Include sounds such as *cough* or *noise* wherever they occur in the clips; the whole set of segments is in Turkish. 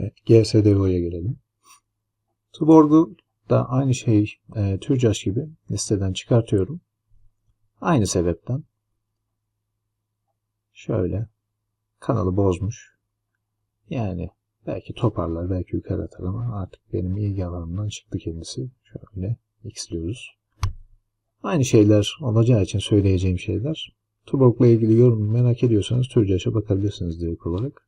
Evet, GSDO'ya gelelim. Tuborg'u da aynı şey e, Türcaş gibi listeden çıkartıyorum. Aynı sebepten. Şöyle kanalı bozmuş. Yani belki toparlar, belki yukarı atar ama artık benim ilgi alanımdan çıktı kendisi. Şöyle x'liyoruz. Aynı şeyler olacağı için söyleyeceğim şeyler. Tuborg'la ilgili yorum merak ediyorsanız Türcaş'a bakabilirsiniz direkt olarak.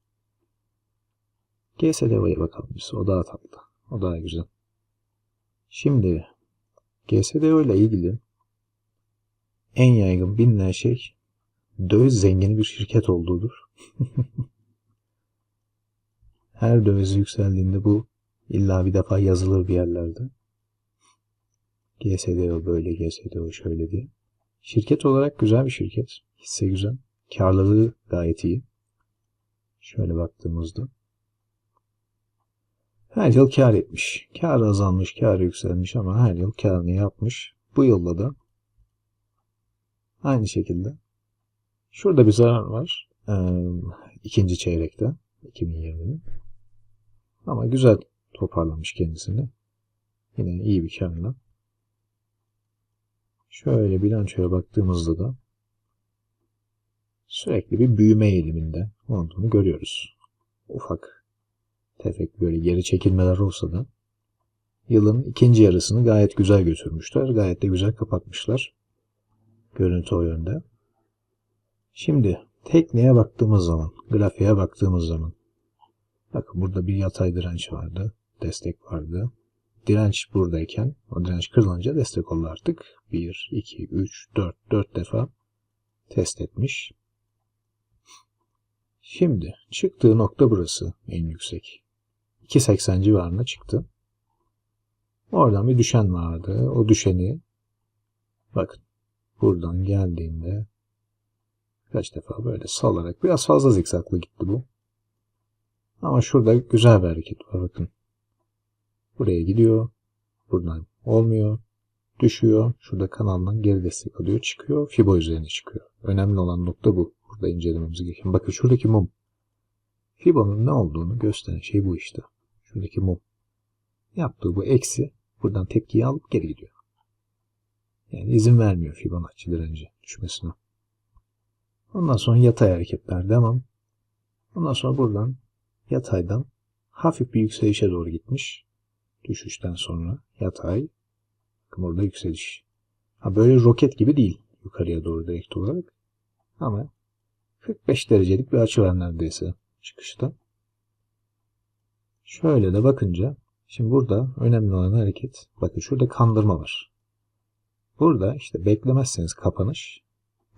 GSDO'ya bakalım biz. O daha tatlı. O daha güzel. Şimdi GSDO ile ilgili en yaygın bilinen şey döviz zengini bir şirket olduğudur. *laughs* Her döviz yükseldiğinde bu illa bir defa yazılır bir yerlerde. GSDO böyle, GSDO şöyle diye. Şirket olarak güzel bir şirket. Hisse güzel. Karlılığı gayet iyi. Şöyle baktığımızda. Her yıl kar etmiş. Kar azalmış, kar yükselmiş ama her yıl karını yapmış. Bu yılda da aynı şekilde. Şurada bir zarar var. Ee, ikinci çeyrekte. 2020'nin. Ama güzel toparlamış kendisini. Yine iyi bir karla. Şöyle bilançoya baktığımızda da sürekli bir büyüme eğiliminde olduğunu görüyoruz. Ufak tefek böyle geri çekilmeler olsa da yılın ikinci yarısını gayet güzel götürmüşler. Gayet de güzel kapatmışlar. Görüntü o yönde. Şimdi tekniğe baktığımız zaman, grafiğe baktığımız zaman bakın burada bir yatay direnç vardı. Destek vardı. Direnç buradayken o direnç kırılınca destek oldu artık. 1, 2, 3, 4, 4 defa test etmiş. Şimdi çıktığı nokta burası en yüksek. 2.80 civarına çıktı. Oradan bir düşen vardı. O düşeni bakın buradan geldiğinde kaç defa böyle salarak biraz fazla zikzaklı gitti bu. Ama şurada güzel bir hareket var bakın. Buraya gidiyor. Buradan olmuyor. Düşüyor. Şurada kanaldan geri destek alıyor. Çıkıyor. Fibo üzerine çıkıyor. Önemli olan nokta bu. Burada incelememiz gereken. Bakın şuradaki mum. Fibo'nun ne olduğunu gösteren şey bu işte. Şuradaki mum. Yaptığı bu eksi buradan tepkiyi alıp geri gidiyor. Yani izin vermiyor Fibonacci direnci düşmesine. Ondan sonra yatay hareketler devam. Ondan sonra buradan yataydan hafif bir yükselişe doğru gitmiş. Düşüşten sonra yatay. Bakın burada yükseliş. Ha böyle roket gibi değil yukarıya doğru direkt olarak. Ama 45 derecelik bir açı var neredeyse çıkışta. Şöyle de bakınca şimdi burada önemli olan hareket bakın şurada kandırma var. Burada işte beklemezseniz kapanış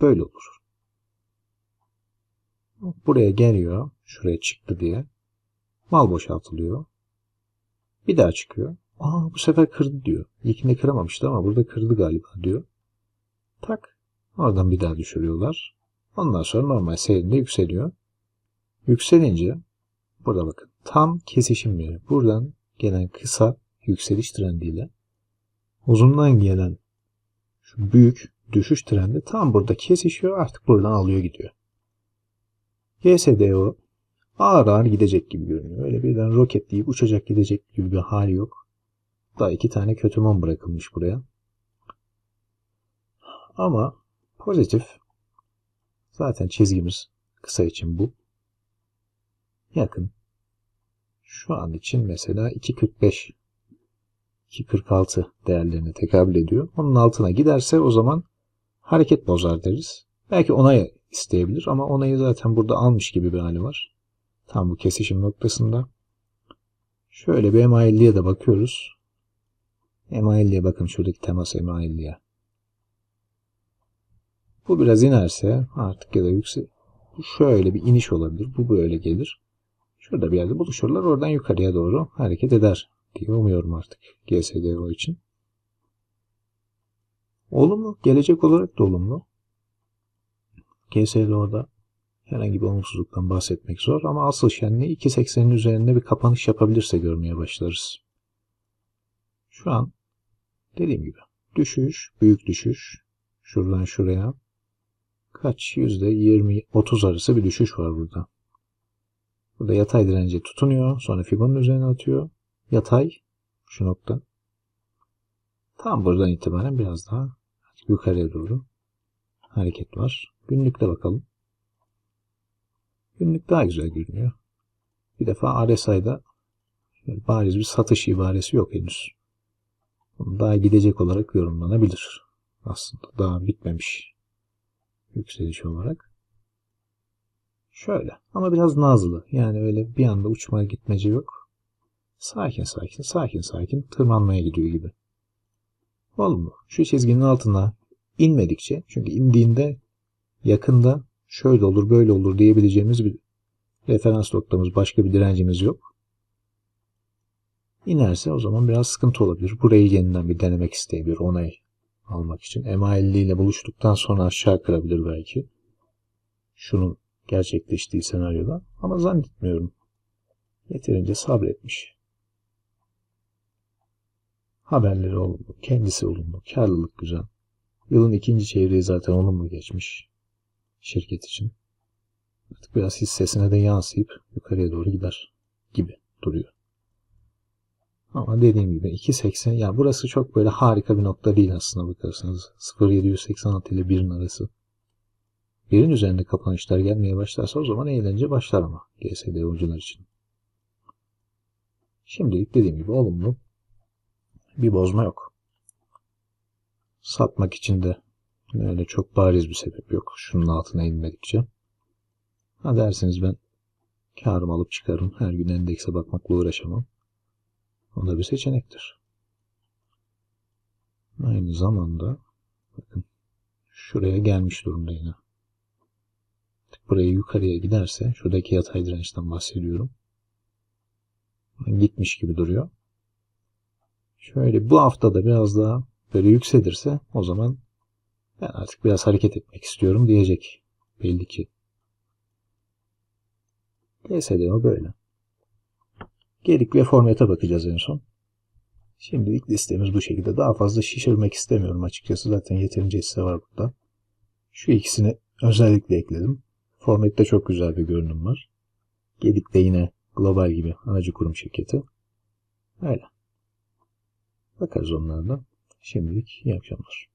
böyle olur. Buraya geliyor. Şuraya çıktı diye. Mal boşaltılıyor. Bir daha çıkıyor. Aa bu sefer kırdı diyor. İlkinde kıramamıştı ama burada kırdı galiba diyor. Tak. Oradan bir daha düşürüyorlar. Ondan sonra normal seyrinde yükseliyor. Yükselince burada bakın tam kesişim yeri. Buradan gelen kısa yükseliş trendiyle uzundan gelen şu büyük düşüş trendi tam burada kesişiyor. Artık buradan alıyor gidiyor. GSDO ağır ağır gidecek gibi görünüyor. Öyle birden roketleyip uçacak gidecek gibi bir hali yok. Daha iki tane kötü mum bırakılmış buraya. Ama pozitif zaten çizgimiz kısa için bu. Yakın. Şu an için mesela 2.45 2.46 değerlerine tekabül ediyor. Onun altına giderse o zaman hareket bozar deriz. Belki onay isteyebilir ama onayı zaten burada almış gibi bir hali var. Tam bu kesişim noktasında. Şöyle bir MA50'ye de bakıyoruz. MA50'ye bakın şuradaki temas MA50'ye. Bu biraz inerse artık ya da yüksek şöyle bir iniş olabilir. Bu böyle gelir. Şurada bir yerde buluşurlar. Oradan yukarıya doğru hareket eder diye umuyorum artık GSDO için. Olumlu. Gelecek olarak da olumlu. GSDO'da herhangi bir olumsuzluktan bahsetmek zor ama asıl şenliği 2.80'in üzerinde bir kapanış yapabilirse görmeye başlarız. Şu an dediğim gibi düşüş, büyük düşüş. Şuradan şuraya kaç yüzde 20-30 arası bir düşüş var burada. Burada yatay dirence tutunuyor. Sonra Fibon'un üzerine atıyor. Yatay şu nokta. Tam buradan itibaren biraz daha yukarıya doğru hareket var. Günlükte bakalım. Günlük daha güzel görünüyor. Bir defa RSI'da bariz bir satış ibaresi yok henüz. Daha gidecek olarak yorumlanabilir. Aslında daha bitmemiş yükseliş olarak. Şöyle ama biraz nazlı. Yani öyle bir anda uçmaya gitmece yok. Sakin sakin sakin sakin tırmanmaya gidiyor gibi. Olumlu. Şu çizginin altına inmedikçe çünkü indiğinde yakında şöyle olur böyle olur diyebileceğimiz bir referans noktamız başka bir direncimiz yok. İnerse o zaman biraz sıkıntı olabilir. Burayı yeniden bir denemek isteyebilir onay almak için. MA50 ile buluştuktan sonra aşağı kırabilir belki. Şunun gerçekleştiği senaryoda. Ama zannetmiyorum. Yeterince sabretmiş. Haberleri olumlu. Kendisi olumlu. Karlılık güzel. Yılın ikinci çeyreği zaten olumlu geçmiş. Şirket için. Artık biraz hissesine de yansıyıp yukarıya doğru gider gibi duruyor. Ama dediğim gibi 2.80 ya burası çok böyle harika bir nokta değil aslında bakarsanız. 0.786 ile 1'in arası. Birin üzerinde kapanışlar gelmeye başlarsa o zaman eğlence başlar ama GSD oyuncular için. Şimdilik dediğim gibi olumlu. Bir bozma yok. Satmak için de öyle çok bariz bir sebep yok. Şunun altına inmedikçe. Ha dersiniz ben karımı alıp çıkarım. Her gün endekse bakmakla uğraşamam. O da bir seçenektir. Aynı zamanda bakın şuraya gelmiş durumda yine. Buraya yukarıya giderse şuradaki yatay dirençten bahsediyorum. Gitmiş gibi duruyor. Şöyle bu hafta da biraz daha böyle yükselirse o zaman ben artık biraz hareket etmek istiyorum diyecek. Belli ki. GSDO böyle. Gerik ve formata bakacağız en son. Şimdilik listemiz bu şekilde. Daha fazla şişirmek istemiyorum açıkçası. Zaten yeterince hisse var burada. Şu ikisini özellikle ekledim. Format'te çok güzel bir görünüm var. Gedik de yine global gibi aracı kurum şirketi. Öyle. Bakarız onlardan. Şimdilik iyi akşamlar.